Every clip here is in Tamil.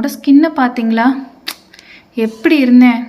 என்னோட ஸ்கின்னை பார்த்தீங்களா எப்படி இருந்தேன்?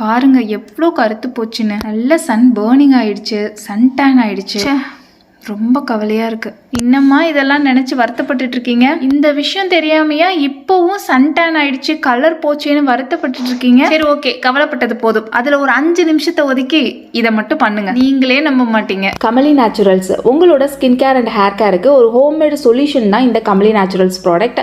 பாருங்க எவ்வளோ கருத்து போச்சுன்னு. நல்ல சன் பேர்னிங் ஆயிடுச்சு சன் டேன் ஆயிடுச்சு. ச்சே, ரொம்ப கவலையா இருக்கு. இன்னமா இதெல்லாம் நினைச்சு வருத்தப்பட்டுட்டு இருக்கீங்க? இந்த விஷயம் தெரியாமையா இப்போவும் சன் டேன் ஆயிடுச்சு கலர் போச்சேன்னு வருத்தப்பட்டுட்டு இருக்கீங்க? சரி ஓகே கவலைப்பட்டது போதும். அதுல ஒரு அஞ்சு நிமிஷத்தை ஒதுக்கி இதை மட்டும் பண்ணுங்க. நீங்களே நம்ப மாட்டீங்க. கமலி நேச்சுரல்ஸ் உங்களோட ஸ்கின் கேர் அண்ட் ஹேர் கேருக்கு ஒரு ஹோம்மேடு சொல்யூஷன் தான் இந்த Kamali naturals product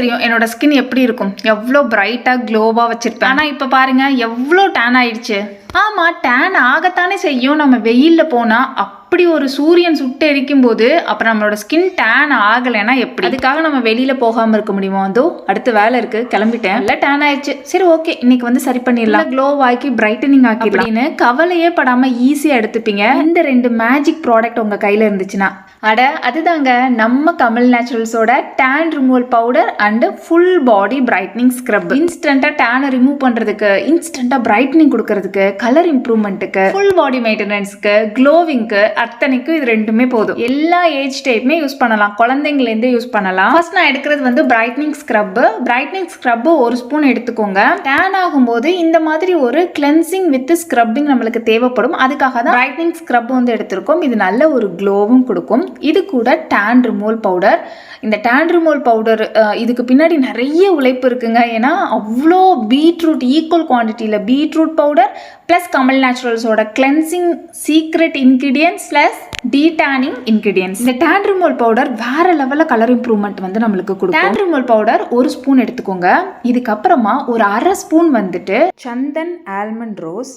தெரியும் என்னோட ஸ்கின் எப்படி இருக்கும். எவ்வளோ பிரைட்டாக க்ளோவாக வச்சுருப்பேன். ஆனால் இப்போ பாருங்கள் எவ்வளோ டேன் ஆயிடுச்சு. ஆமாம் டேன் ஆகத்தானே செய்யும். நம்ம வெயிலில் போனால் அப்படி ஒரு சூரியன் சுட்டு எரிக்கும் போது அப்புறம் நம்மளோட ஸ்கின் டேன் ஆகலைன்னா எப்படி? அதுக்காக நம்ம வெளியில் போகாமல் இருக்க முடியுமா அதோ? அடுத்த வேலை இருக்குது கிளம்பிட்டேன். இல்லை டேன் ஆயிடுச்சு. சரி ஓகே இன்னைக்கு வந்து சரி பண்ணிடலாம். க்ளோ ஆக்கி பிரைட்டனிங் ஆக்கி அப்படின்னு கவலையே படாமல் ஈஸியாக எடுத்துப்பீங்க. இந்த ரெண்டு மேஜிக் ப்ராடக்ட் உங்கள் கையில் இருந்துச்சுன்னா? அட அதுதாங்க. நம்ம Kamal நேச்சுரல்ஸோட tan removal powder and full body brightening scrub இன்ஸ்டண்ட்டாக டேனை ரிமூவ் பண்ணுறதுக்கு இன்ஸ்டண்ட்டாக பிரைட்னிங் கொடுக்கறதுக்கு கலர் இம்ப்ரூவ்மெண்ட்டுக்கு ஃபுல் பாடி மெயின்டெனன்ஸ்க்கு க்ளோவிங்க்கு அத்தனைக்கும் இது ரெண்டுமே போதும். எல்லா ஏஜ் டைப்புமே யூஸ் பண்ணலாம். குழந்தைங்கலேருந்து யூஸ் பண்ணலாம். ஃபர்ஸ்ட் நான் எடுக்கிறது வந்து பிரைட்னிங் ஸ்க்ரப் பிரைட்னிங் ஸ்க்ரப் ஒரு ஸ்பூன் எடுத்துக்கோங்க. டேன் ஆகும்போது இந்த மாதிரி ஒரு கிளென்சிங் வித் ஸ்க்ரப்பிங் நம்மளுக்கு தேவைப்படும். அதுக்காக தான் பிரைட்னிங் ஸ்க்ரப் வந்து எடுத்திருக்கோம். இது நல்ல ஒரு க்ளோவும் கொடுக்கும். இது கூட டேன் ரிமூவல் பவுடர் இந்த டேன் ரிமூவல் பவுடர் இதுக்கு பின்னாடி நிறைய உழைப்பு இருக்குங்க. ஏன்னா அவ்வளோ பீட்ரூட் ஈக்குவல் குவான்டிட்டியில் beetroot powder plus Kamal நேச்சுரல்ஸோட cleansing secret ingredients plus detanning ingredients இந்த டேன் பவுடர் வேற லெவலில் கலர் இம்ப்ரூவ்மெண்ட் வந்து நம்மளுக்கு கொடுக்கும். டேன் பவுடர் ஒரு ஸ்பூன் எடுத்துக்கோங்க. இதுக்கப்புறமா ஒரு அரை ஸ்பூன் வந்துட்டு சந்தன் ஆல்மண்ட் ரோஸ்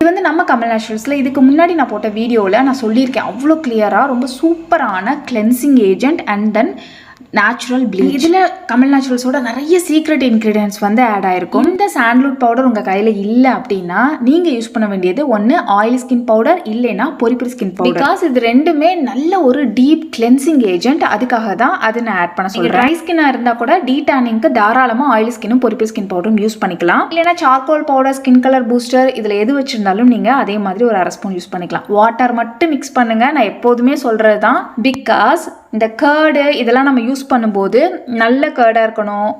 இது வந்து நம்ம கமல் நேச்சுரல்ஸில் இதுக்கு முன்னாடி நான் போட்ட வீடியோவில் நான் சொல்லியிருக்கேன். அவ்வளோ கிளியராக ரொம்ப சூப்பரான cleansing agent and then natural bleach இதில் கமல் நேச்சுரல்ஸோட நிறைய சீக்ரெட் இன்க்ரீடியன்ஸ் வந்து ஆட் ஆயிருக்கும். இந்த சாண்ட்லூட் பவுடர் உங்கள் கையில் இல்லை அப்படின்னா நீங்கள் யூஸ் பண்ண வேண்டியது ஒன்று ஆயில் ஸ்கின் பவுடர் இல்லைன்னா பொரிப்புரி ஸ்கின் பவுடர் பிகாஸ் இது ரெண்டுமே நல்ல ஒரு டீப் கிளென்சிங் ஏஜென்ட் அதுக்காக தான் அது நான் ஆட் பண்ண சொல்கிறேன் ட்ரை ஸ்கின்னாக இருந்தால் கூட டீடானிங்க்கு தாராளமாக ஆயில் ஸ்கினும் பொரிப்புரி ஸ்கின் பவுடரும் யூஸ் பண்ணிக்கலாம். இல்லைன்னா charcoal powder skin colour booster இதில் எது வச்சிருந்தாலும் நீங்கள் அதே மாதிரி ஒரு அரை ஸ்பூன் யூஸ் பண்ணிக்கலாம். வாட்டர் மட்டும் மிக்ஸ் பண்ணுங்க. நான் எப்போதுமே சொல்கிறது தான் பிகாஸ் இந்த கேர்டு இதெல்லாம் நம்ம யூஸ் பண்ணும்போது நல்ல கேர்டாக இருக்கணும்.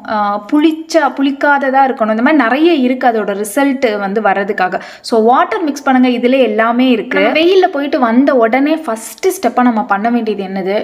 புளிச்சா புளிக்காததாக இருக்கணும். இந்த மாதிரி நிறைய இருக்குது அதோட ரிசல்ட் வந்து வர்றதுக்காக. ஸோ வாட்டர் மிக்ஸ் பண்ணுங்க. இதில் எல்லாமே இருக்குது வெயிலில் போயிட்டு வந்த உடனே ஃபஸ்ட்டு ஸ்டெப்பாக நம்ம பண்ண வேண்டியது என்னது?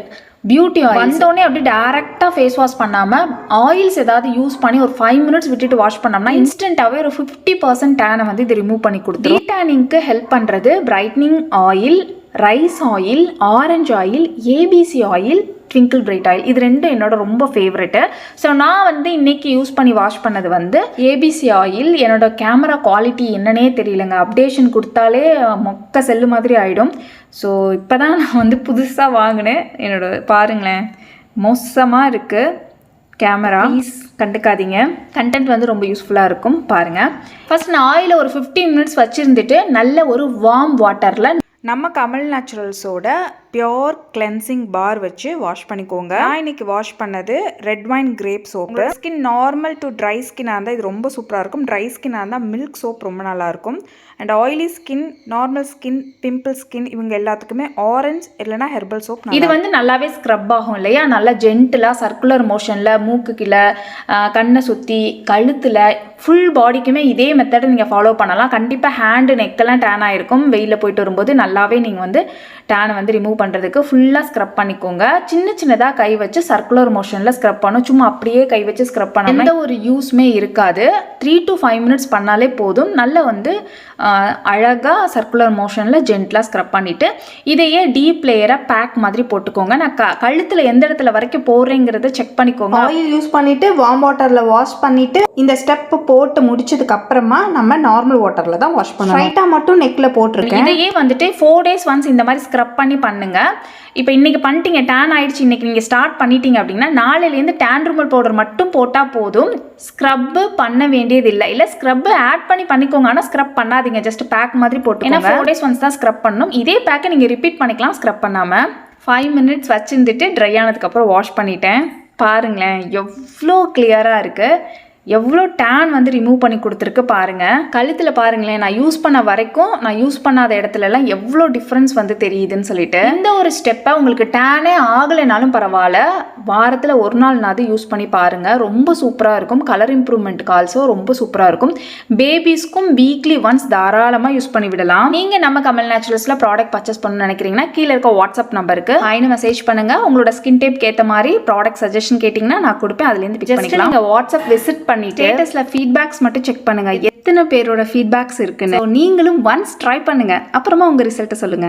பியூட்டி ஆயில் வந்தோடனே அப்படி டேரெக்டாக ஃபேஸ் வாஷ் பண்ணாமல் ஆயில்ஸ் ஏதாவது யூஸ் பண்ணி ஒரு ஃபைவ் மினிட்ஸ் விட்டுட்டு வாஷ் பண்ணோம்னா இன்ஸ்டன்ட்டாகவே ஒரு ஃபிஃப்டி பர்சன்ட் டேனை வந்து இது ரிமூவ் பண்ணி கொடுத்துரும். டேனிங்க்கு ஹெல்ப் பண்ணுறது brightening oil rice oil orange oil ABC oil twinkle bright oil. இது ரெண்டும் என்னோட ரொம்ப ஃபேவரெட்டு ஸோ நான் வந்து இன்னைக்கு யூஸ் பண்ணி வாஷ் பண்ணது வந்து ஏபிசி ஆயில் என்னோட கேமரா குவாலிட்டி என்னன்னே தெரியலங்க. அப்டேஷன் கொடுத்தாலே மொக்க செல்லு மாதிரி ஆகிடும் ஸோ இப்போ தான் நான் வந்து புதுசாக வாங்கினேன். என்னோட பாருங்களேன். மோசமாக இருக்குது கேமரா ப்ளீஸ் கண்டுக்காதீங்க. கண்டென்ட் வந்து ரொம்ப யூஸ்ஃபுல்லாக இருக்கும். பாருங்கள் ஃபர்ஸ்ட் நான் ஆயிலை ஒரு 15 மினிட்ஸ் வச்சுருந்துட்டு நல்ல ஒரு வார்ம் வாட்டரில் நம்ம கமல் நேச்சுரல்ஸோட பியோர் கிளென்சிங் பார் வச்சு வாஷ் பண்ணிக்கோங்க. நான் இன்னைக்கு வாஷ் பண்ணது red wine grape soap skin normal to dry ஸ்கின்னாக இருந்தால் இது ரொம்ப சூப்பராக இருக்கும். ட்ரை ஸ்கின்னாக இருந்தால் மில்க் சோப் ரொம்ப நல்லா இருக்கும். And oily skin normal skin pimple skin இவங்க எல்லாத்துக்குமே ஆரஞ்ச் இல்லைனா ஹெர்பல் சோப் இது வந்து நல்லாவே ஸ்க்ரப் ஆகும் இல்லையா? நல்லா ஜென்டிலாக சர்க்குலர் மோஷனில் மூக்கு கீழே கண்ணை சுற்றி கழுத்தில் ஃபுல் பாடிக்குமே இதே மெத்தடை நீங்கள் ஃபாலோ பண்ணலாம். கண்டிப்பாக ஹேண்டு நெக்கெல்லாம் டேன் ஆகிருக்கும் வெயிலில் போயிட்டு வரும்போது நல்லாவே நீங்கள் வந்து டேனை வந்து ரிமூவ் பண்ணுறதுக்கு ஃபுல்லாக ஸ்க்ரப் பண்ணிக்கோங்க. சின்ன சின்னதாக கை வச்சு சர்க்குலர் மோஷனில் ஸ்க்ரப் பண்ணும் சும்மா அப்படியே கை வச்சு ஸ்க்ரப் பண்ணாமல் எந்த ஒரு யூஸ்மே இருக்காது. த்ரீ டு ஃபைவ் மினிட்ஸ் பண்ணாலே போதும். நல்ல வந்து அழகாக சர்க்குலர் மோஷனில் ஜென்டலாக ஸ்க்ரப் பண்ணிவிட்டு இதையே டீப் லேயராக பேக் மாதிரி போட்டுக்கோங்க. நான் க கழுத்தில் எந்த இடத்துல வரைக்கும் போடுறேங்கிறத செக் பண்ணிக்கோங்க. ஆயில் யூஸ் பண்ணிட்டு வார்ம் வாட்டர்ல வாஷ் பண்ணிட்டு இந்த ஸ்டெப் போட்டு முடிச்சதுக்கு அப்புறமா நம்ம நார்மல் வாட்டர்ல தான் வாஷ் பண்ணணும். ஸ்ட்ரைட்டா மட்டும் நெக்ல போட்டிருக்கேன். இதையே வந்துட்டு ஃபோர் டேஸ் ஒன்ஸ் இந்த மாதிரி ஸ்க்ரப் பண்ணி பண்ணுங்க. இப்போ இன்றைக்கி பண்ணிட்டீங்க டேன் ஆயிடுச்சு இன்றைக்கி நீங்கள் ஸ்டார்ட் பண்ணிட்டீங்க அப்படின்னா நாளையிலேருந்து டேன் ரிமூவல் பவுடர் மட்டும் போட்டால் போதும். ஸ்க்ரப்பு பண்ண வேண்டியது இல்லை இல்லை ஸ்க்ரப்பு ஆட் பண்ணி பண்ணிக்கோங்க. ஆனால் ஸ்க்ரப் பண்ணாதீங்க. ஜஸ்ட் பேக் மாதிரி போட்டு ஏன்னா ஃபோர் டேஸ் ஒன்ஸ் தான் ஸ்க்ரப் பண்ணணும். இதே பேக்கை நீங்கள் ரிப்பீட் பண்ணிக்கலாம் ஸ்க்ரப் பண்ணாமல் ஃபைவ் மினிட்ஸ் வச்சுருந்துட்டு ட்ரை ஆனதுக்கப்புறம் வாஷ் பண்ணிட்டேன். பாருங்களேன் எவ்வளோ கிளியராக இருக்குது எவ்வளோ டேன் வந்து ரிமூவ் பண்ணி கொடுத்துருக்கு பாருங்க. கழுத்தில் பாருங்களேன் நான் யூஸ் பண்ண வரைக்கும் நான் யூஸ் பண்ணாத இடத்துலலாம் எவ்வளோ டிஃப்ரென்ஸ் வந்து தெரியுதுன்னு சொல்லிட்டு. இந்த ஒரு ஸ்டெப்பை உங்களுக்கு டேனே ஆகலைனாலும் பரவாயில்ல. வாரத்தில் ஒரு நாள்னாவது யூஸ் பண்ணி பாருங்க. ரொம்ப சூப்பராக இருக்கும். கலர் இம்ப்ரூவ்மெண்ட்டுக்கு ஆல்சோ ரொம்ப சூப்பராக இருக்கும். பேபிஸ்க்கும் வீக்லி ஒன்ஸ் தாராளமாக யூஸ் பண்ணி விடலாம். நீங்கள் நம்ம கமல் நேச்சுரல்ஸில் ப்ராடக்ட் பர்ச்சேஸ் பண்ணணும்னு நினைக்கிறீங்கன்னா கீழே இருக்க வாட்ஸ்அப் நம்பருக்கு ஹைனு மெசேஜ் பண்ணுங்க. உங்களோட ஸ்கின் டைப் ஏற்ற மாதிரி ப்ராடக்ட் சஜஷன் கேட்டிங்கன்னா நான் கொடுப்பேன். அதுலேருந்து பிக் பண்ணிக்கலாம். நீங்கள் வாட்ஸ்அப் விசிட் பண்ணிட்டு ஸ்டேட்டஸில் ஃபீட்பேக்ஸ் மட்டும் செக் பண்ணுங்க. எத்தனை பேரோட ஃபீட்பேக்ஸ் இருக்குன்னு. நீங்களும் ஒன்ஸ் ட்ரை பண்ணுங்க. அப்புறமா உங்க ரிசல்ட்டை சொல்லுங்க.